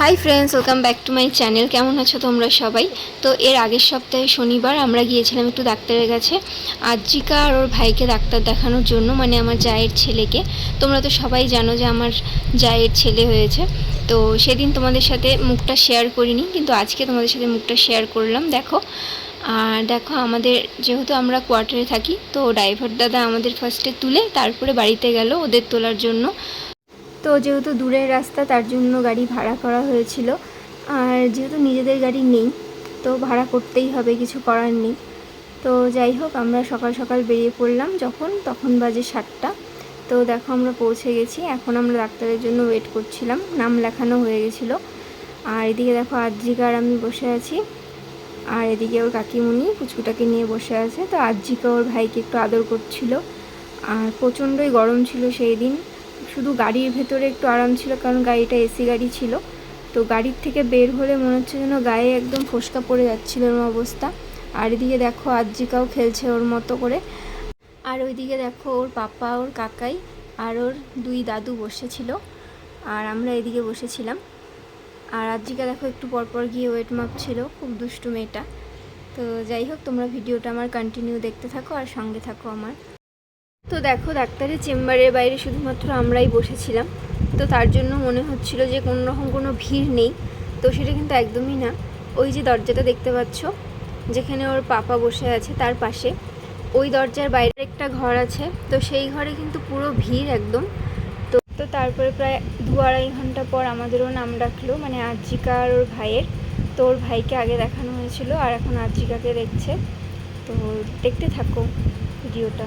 Hi friends welcome back to my channel কেমন আছো তোমরা সবাই? তো এর আগের সপ্তাহে শনিবার আমরা গিয়েছিলাম একটু ডাক্তারের কাছে। আজিকা আর ওর ভাইকে ডাক্তার দেখানোর জন্য মানে আমার জায়ের ছেলেকে। তোমরা তো সবাই জানো যে আমার জায়ের ছেলে হয়েছে। তো সেদিন তোমাদের সাথে মুখটা শেয়ার করিনি, কিন্তু আজকে তোমাদের সাথে মুখটা শেয়ার করলাম। দেখো, আর দেখো আমাদের, যেহেতু আমরা কোয়ার্টারে থাকি, তো ড্রাইভার দাদা আমাদের ফার্স্টে তুলে তারপরে বাড়িতে গেল ওদের তোলার জন্য। তো যেহেতু দূরের রাস্তা, তার জন্য গাড়ি ভাড়া করা হয়েছিল। আর যেহেতু নিজেদের গাড়ি নেই, তো ভাড়া করতেই হবে, কিছু করার নেই। তো যাই হোক, আমরা সকাল সকাল বেরিয়ে পড়লাম যখন, তখন বাজে সাতটা। তো দেখো, আমরা পৌঁছে গেছি। এখন আমরা ডাক্তারের জন্য ওয়েট করছিলাম। নাম লেখানো হয়ে গেছিল। আর এদিকে দেখো, আদ্রিকা আর আমি বসে আছি। আর এদিকে ওর কাকিমুনি পুচকুটাকে নিয়ে বসে আছে। তো আজ্জিকা ওর ভাইকে একটু আদর করছিল। আর প্রচণ্ডই গরম ছিল সেই দিন। শুধু গাড়ির ভেতরে একটু আরাম ছিল, কারণ গাড়িটা এসি গাড়ি ছিল। তো গাড়ির থেকে বের হলে মনে হচ্ছে যেন গায়ে একদম ফোসকা পড়ে যাচ্ছিল ওর অবস্থা। আর এদিকে দেখো আজ্জিকাও খেলছে ওর মতো করে। আর ওইদিকে দেখো ওর পাপা, ওর কাকাই আর ওর দুই দাদু বসেছিল। আর আমরা এদিকে বসেছিলাম। আর আজ্জিকা দেখো একটু পরপর গিয়ে ওয়েট মাপছিল খুব দুষ্টু মেয়েটা। তো যাই হোক, তোমরা ভিডিওটা আমার কন্টিনিউ দেখতে থাকো আর সঙ্গে থাকো আমার। তো দেখো, ডাক্তারের চেম্বারের বাইরে শুধুমাত্র আমরাই বসেছিলাম। তো তার জন্য মনে হচ্ছিল যে কোনো রকম কোনো ভিড় নেই। তো সেটা কিন্তু একদমই না। ওই যে দরজাটা দেখতে পাচ্ছ, যেখানে ওর পাপা বসে আছে তার পাশে, ওই দরজার বাইরে একটা ঘর আছে। তো সেই ঘরে কিন্তু পুরো ভিড় একদম। তো তো তারপরে প্রায় দু আড়াই ঘণ্টা পর আমাদেরও নাম ডাকলো মানে আর্জিকা আর ওর ভাইয়ের। তো ওর ভাইকে আগে দেখানো হয়েছিল, আর এখন আর্জিকাকে দেখছে। তো দেখতে থাকো ভিডিওটা।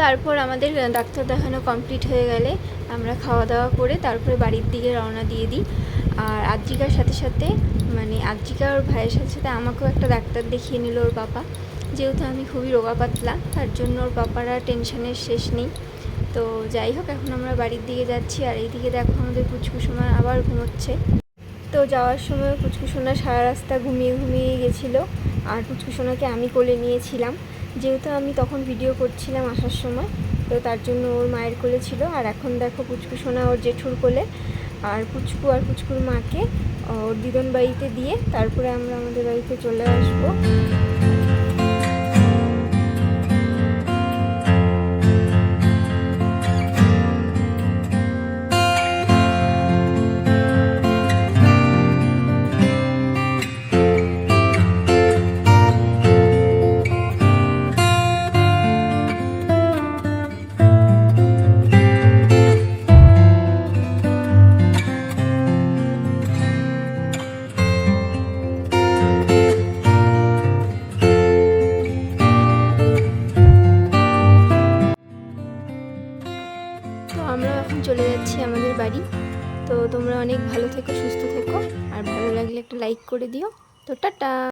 তারপর আমাদের ডাক্তার দেখানো কমপ্লিট হয়ে গেলে আমরা খাওয়া দাওয়া করে তারপরে বাড়ির দিকে রওনা দিয়ে দিই। আর আদ্রিকার সাথে সাথে মানে আদ্রিকা ওর ভাইয়ের সাথে সাথে আমাকেও একটা ডাক্তার দেখিয়ে নিল ওর বাবা। যেহেতু আমি খুবই রোগা পাতলা তার জন্য ওর বাবারা টেনশনের শেষ নেই। তো যাই হোক, এখন আমরা বাড়ির দিকে যাচ্ছি আর এইদিকে দেখো আমাদের পুচকুসোমা আবার ঘুমোচ্ছে। তো যাওয়ার সময় পুচকুসোনা সারা রাস্তা ঘুমিয়ে ঘুমিয়ে গেছিল। আর পুচকুসোনাকে আমি কোলে নিয়েছিলাম। যেহেতু আমি তখন ভিডিও করছিলাম আসার সময়, তো তার জন্য ওর মায়ের কোলে ছিল। আর এখন দেখো পুচকু সোনা ওর জেঠুর কোলে। আর পুচকু আর পুচকুর মাকে ওর দিদন বাড়িতে দিয়ে তারপরে আমরা আমাদের বাড়িতে চলে আসব। চলে যাচ্ছি আমাদের বাড়ি। তো তোমরা অনেক ভালো থেকো, সুস্থ থেকো। আর ভালো লাগলে একটা লাইক করে দিও। তো টাটা!